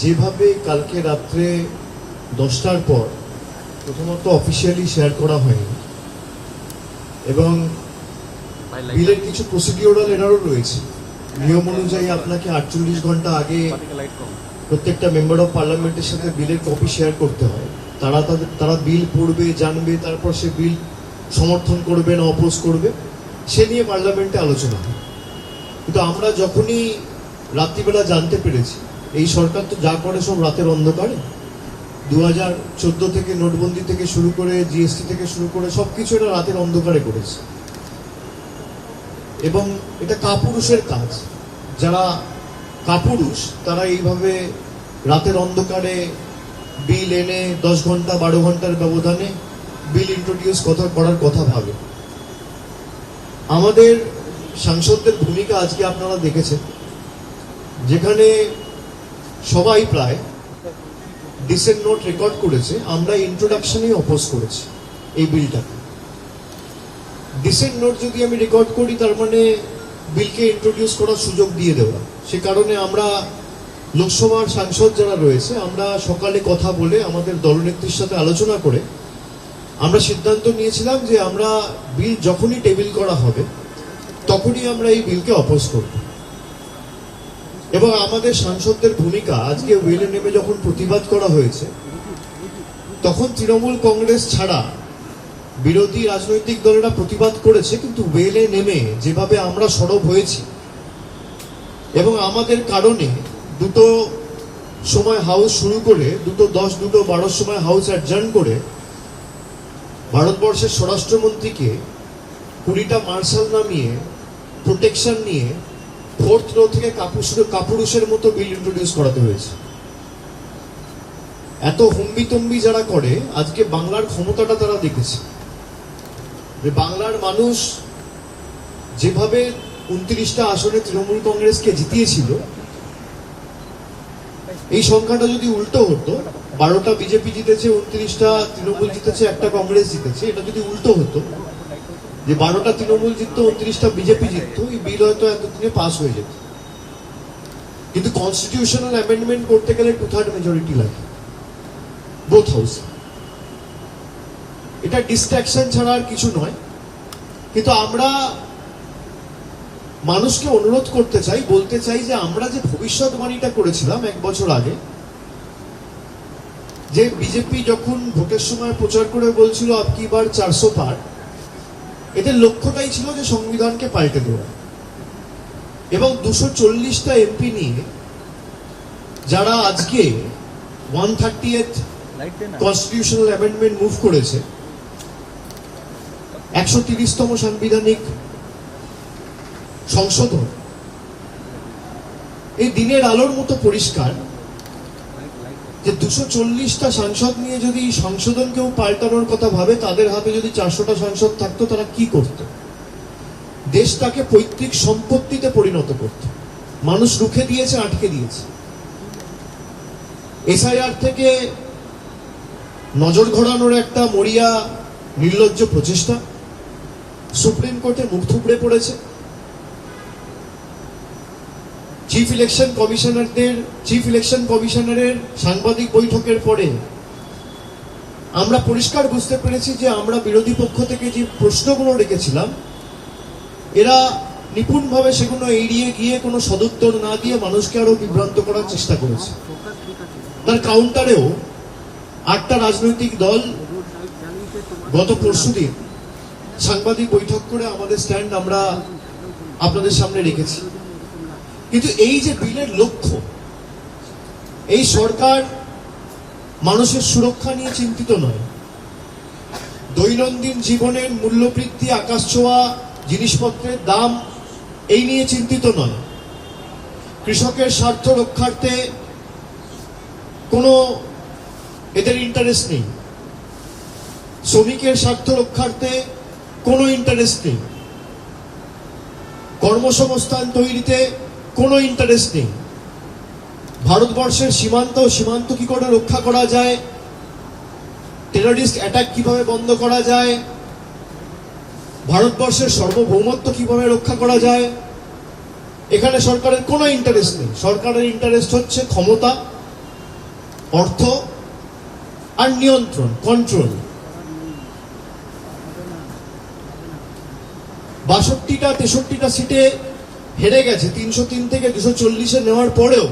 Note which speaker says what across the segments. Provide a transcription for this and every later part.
Speaker 1: যেভাবে কালকে রাত্রে দশটার পর প্রথমত অফিসিয়ালি শেয়ার করা হয়নি এবং বিলের কিছু প্রসিডিওরাল এরারও রয়েছে। নিয়ম অনুযায়ী আপনাকে আটচল্লিশ ঘণ্টা আগে প্রত্যেকটা মেম্বার অফ পার্লামেন্টের সাথে বিলের কপি শেয়ার করতে হয়। তারা তাদের তারা বিল পড়বে জানবে তারপর সে বিল সমর্থন করবে না অপোজ করবে সে নিয়ে পার্লামেন্টে আলোচনা হয়। কিন্তু আমরা যখনই রাত্রিবেলা জানতে পেরেছি এই সরকার তো যা করে সব রাতের অন্ধকারে। দু হাজার চোদ্দ থেকে নোটবন্দি থেকে শুরু করে জিএসটি থেকে শুরু করে সব কিছু এটা রাতের অন্ধকারে করেছে। এবং এটা কাপুরুষের কাজ। যারা কাপুরুষ, তারা এইভাবে রাতের অন্ধকারে বিল এনে দশ ঘণ্টা, বারো ঘণ্টার ব্যবধানে বিল ইন্ট্রোডিউস কথা, করার কথা ভাবে। আমাদের সাংসদদের ভূমিকা আজকে আপনারা দেখেছেন। যেখানে সবাই প্রায় ডিসেন্ট নোট রেকর্ড করেছে, আমরা ইন্ট্রোডাকশনেই অপোজ করেছি এই বিলটাকে ডিসেন্ট নোট যদি আমি রেকর্ড করি, তার মানে বিলকে ইন্ট্রোডিউস করার সুযোগ দিয়ে দেওয়া। সে কারণে আমরা লোকসভার সাংসদ যারা রয়েছে, আমরা সকালে কথা বলে আমাদের দলনেত্রীর সাথে আলোচনা করে আমরা সিদ্ধান্ত নিয়েছিলাম যে আমরা বিল যখনই টেবিল করা হবে, তখনই আমরা এই বিলকে অপোজ করব। এবং আমাদের সাংসদদের ভূমিকা, আজকে ওয়েলে নেমে যখন প্রতিবাদ করা হয়েছে, তখন তৃণমূল কংগ্রেস ছাড়া বিরোধী রাজনৈতিক দলেরা প্রতিবাদ করেছে, কিন্তু ওয়েলে নেমে যেভাবে আমরা সরব হয়েছি এবং আমাদের কারণে দুটো সময় হাউস শুরু করে, দুটো দশ, দুটো বারোর সময় হাউস অ্যাডজার্ন করে ভারতবর্ষের স্বরাষ্ট্রমন্ত্রীকে কুড়িটা মার্শাল নামিয়ে, প্রোটেকশন নিয়ে ফোর্থ রো থেকে কাপুরুষের কাপুরুষের মতো বিল ইন্ট্রোডিউস করাতে হয়েছে। এত হুম্বিতম্বি যারা করে, আজকে বাংলার ক্ষমতাটা তারা দেখেছে। যে বাংলার মানুষ যেভাবে উনত্রিশটা আসনে তৃণমূল কংগ্রেসকে জিতিয়েছিল, এই সংখ্যাটা যদি উল্টো হতো, বারোটা বিজেপি জিতেছে, উনত্রিশটা তৃণমূল জিতেছে, একটা কংগ্রেস জিতেছে, এটা যদি উল্টো হতো যে বারোটা তৃণমূল জিততো, উনত্রিশটা বিজেপি জিততো, এই বিল হয়তো এতদিনে পাস হয়ে যেত। কিন্তু কনস্টিটিউশনাল অ্যামেন্ডমেন্ট করতে গেলে টু থার্ড মেজরিটি লাগে বোথ হাউস এটা ডিস্ট্রাকশন ছাড়া আর কিছু নয়। কিন্তু আমরা মানুষকে অনুরোধ করতে চাই, বলতে চাই যে আমরা যে ভবিষ্যৎবাণীটা করেছিলাম এক বছর আগে, যে বিজেপি যখন ভোটের সময় প্রচার করে বলছিল আপকি বার চারশো পার? এদের লক্ষ্যটাই ছিল যে সংবিধানকে পাল্টে দেওয়া। এবং দুশো চল্লিশটা এমপি নিয়ে যারা আজকে one thirty eight constitutional amendment move করেছে একশো তিরিশতম সাংবিধানিক সংশোধন এই দিনের আলোর মতো পরিষ্কার যে দুশো চল্লিশটা সাংসদ নিয়ে যদি সংশোধন কেউ পাল্টানোর কথা ভাবে, তাদের হাতে যদি চারশোটা সাংসদ থাকতো, তারা কি করত? দেশটাকে পৈতৃক সম্পত্তিতে পরিণত করত। মানুষ রুখে দিয়েছে, আটকে দিয়েছে। এসআইআর থেকে নজর ঘোরানোর একটা মরিয়া, নির্লজ্জ প্রচেষ্টা। সুপ্রিম কোর্টে মুখ থুবড়ে পড়েছে। চিফ ইলেকশন কমিশনারদের চিফ ইলেকশন কমিশনারের সাংবাদিক বৈঠকের পরে আমরা পরিষ্কার বুঝতে পেরেছি যে আমরা বিরোধী পক্ষ থেকে যে প্রশ্নগুলো রেখেছিলাম, এরা নিপুণভাবে সেগুলো এড়িয়ে গিয়ে কোনো সদুত্তর না দিয়ে মানুষকে আরও বিভ্রান্ত করার চেষ্টা করেছে। তার কাউন্টারেও আটটা রাজনৈতিক দল গত পরশুদিন সাংবাদিক বৈঠক করে আমাদের স্ট্যান্ড আমরা আপনাদের সামনে রেখেছি। কিন্তু এই যে বিলের লক্ষ্য, এই সরকার মানুষের সুরক্ষা নিয়ে চিন্তিত নয়। দৈনন্দিন জীবনের মূল্যবৃদ্ধি, আকাশ ছোঁয়া, জিনিসপত্রের দাম, এই নিয়ে চিন্তিত নয়। কৃষকের স্বার্থ রক্ষার্থে কোনো এদের ইন্টারেস্ট নেই। শ্রমিকের স্বার্থ রক্ষার্থে কোনো ইন্টারেস্ট নেই। কর্মসংস্থান তৈরিতে কোনো ইন্টারেস্ট নেই। ভারতবর্ষের সীমান্ত সীমান্ত কি করে রক্ষা করা যায়? টেররিস্ট অ্যাটাক কীভাবে বন্ধ করা যায়? ভারতবর্ষের সার্বভৌমত্ব কীভাবে রক্ষা করা যায়? এখানে সরকারের কোনো ইন্টারেস্ট নেই। সরকারের ইন্টারেস্ট হচ্ছে ক্ষমতা, অর্থ, আর নিয়ন্ত্রণ কন্ট্রোল বাষট্টিটা, তেষট্টিটা সিটে হেরে গেছে। তিনশো তিন থেকে দুশো চল্লিশে নেওয়ার পরেও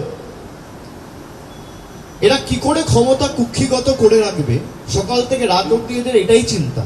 Speaker 1: এরা কি করে ক্ষমতা কুক্ষিগত করে রাখবে? সকাল থেকে রাত অব্দি এদের এটাই চিন্তা।